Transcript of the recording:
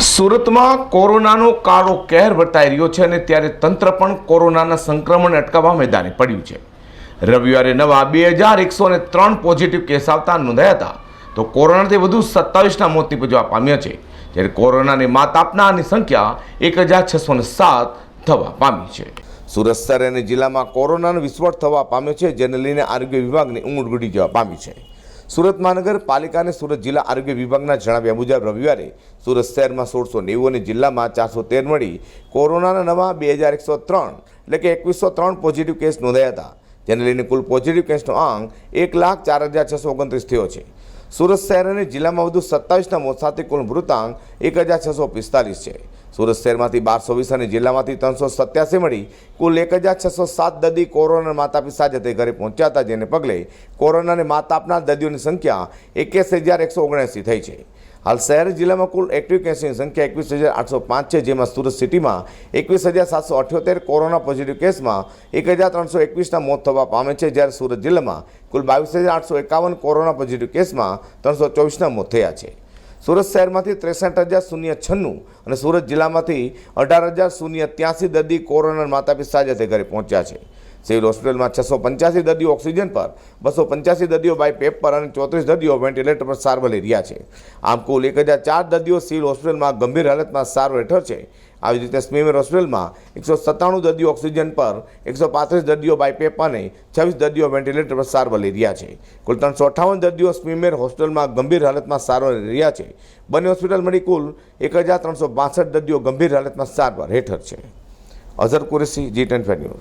સુરતમાં કોરોનાનો કાળો કહેર વર્તાઈ રહ્યો છે અને ત્યારે તંત્ર પણ કોરોનાના સંક્રમણ અટકાવવા મેદાને પડ્યું છે. રવિવારે નવા બે હજાર એકસો ને ત્રણ પોઝિટિવ કેસ આવતા નોંધાયા હતા. તો કોરોનાથી વધુ સત્તાવીસના મોત નિપજવા પામ્યા છે. જ્યારે કોરોનાને માત આપનારની સંખ્યા એક હજાર છસો ને સાત થવા પામી છે. સુરત શહેર અને જિલ્લામાં કોરોનાનો વિસ્ફોટ થવા પામ્યો છે, જેને લઈને આરોગ્ય વિભાગની ઊંઘ ઉડી જવા પામી છે. સુરત મહાનગરપાલિકા અને સુરત જિલ્લા આરોગ્ય વિભાગના જણાવ્યા મુજબ રવિવારે સુરત શહેરમાં સોળસો નેવું અને જિલ્લામાં ચારસો તેર મળી કોરોનાના નવા બે હજાર એકસો ત્રણ એટલે કે એકવીસો ત્રણ પોઝિટિવ કેસ નોંધાયા હતા. જેને લઈને કુલ પોઝિટિવ કેસનો આંક એક લાખ ચાર હજાર છસો ઓગણત્રીસ થયો છે. સુરત શહેર અને જિલ્લામાં વધુ સત્તાવીસના મોત સાથે કુલ મૃતાંક એક હજાર છસો પિસ્તાલીસ છે. સુરત શહેરમાંથી બારસો વીસ અને જિલ્લામાંથી ત્રણસો સત્યાસી મળી કુલ એક હજાર છસો સાત દર્દી કોરોના માતા પિતા સાથે ઘરે પહોંચ્યા હતા, જેને પગલે કોરોનાને માતા આપનાર દર્દીઓની સંખ્યા એક્યાસી હજાર એકસો ઓગણસી થઈ છે. હાલ શહેર જિલ્લામાં કુલ એક્ટિવ કેસની સંખ્યા એકવીસ હજાર આઠસો પાંચ છે, જેમાં સુરત સિટીમાં એકવીસ હજાર સાતસો અઠ્યોતેર કોરોના પોઝિટિવ કેસમાં એક હજાર ત્રણસો એકવીસના મોત થવા પામે છે, જ્યારે સુરત જિલ્લામાં કુલ બાવીસ હજાર આઠસો એકાવન કોરોના પોઝિટિવ કેસમાં ત્રણસો ચોવીસના મોત થયા છે. સુરત શહેરમાંથી ત્રેસઠ હજાર શૂન્ય છન્નું અને સુરત જિલ્લામાંથી અઢાર હજાર શૂન્ય ત્યાંસી દર્દી કોરોના માતા પિતા સાથે ઘરે પહોંચ્યા છે. સિવિલ હોસ્પિટલમાં છસો પંચ્યાસી દર્દીઓ ઓક્સિજન પર, બસો પંચ્યાસી દર્દીઓ બાય પેપ પર અને ચોત્રીસ દર્દીઓ વેન્ટિલેટર પર સારવાર લઈ રહ્યા છે. આમ કુલ એક હજાર ચાર દર્દીઓ સિવિલ હોસ્પિટલમાં ગંભીર હાલતમાં સારવાર હેઠળ છે. આવી રીતે સ્મીમેર હોસ્પિટલમાં એકસો સત્તાણું દર્દીઓ ઓક્સિજન પર, એકસો પાંત્રીસ દર્દીઓ બાય પેપ અને છવ્વીસ દર્દીઓ વેન્ટિલેટર પર સારવાર લઈ રહ્યા છે. કુલ ત્રણસો અઠાવન દર્દીઓ સ્મીમેર હોસ્પિટલમાં ગંભીર હાલતમાં સારવાર લઈ રહ્યા છે. બંને હોસ્પિટલ મળી કુલ એક હજાર ત્રણસો બાસઠ દર્દીઓ ગંભીર હાલતમાં સારવાર હેઠળ છે. Azhar Qureshi, G ten news.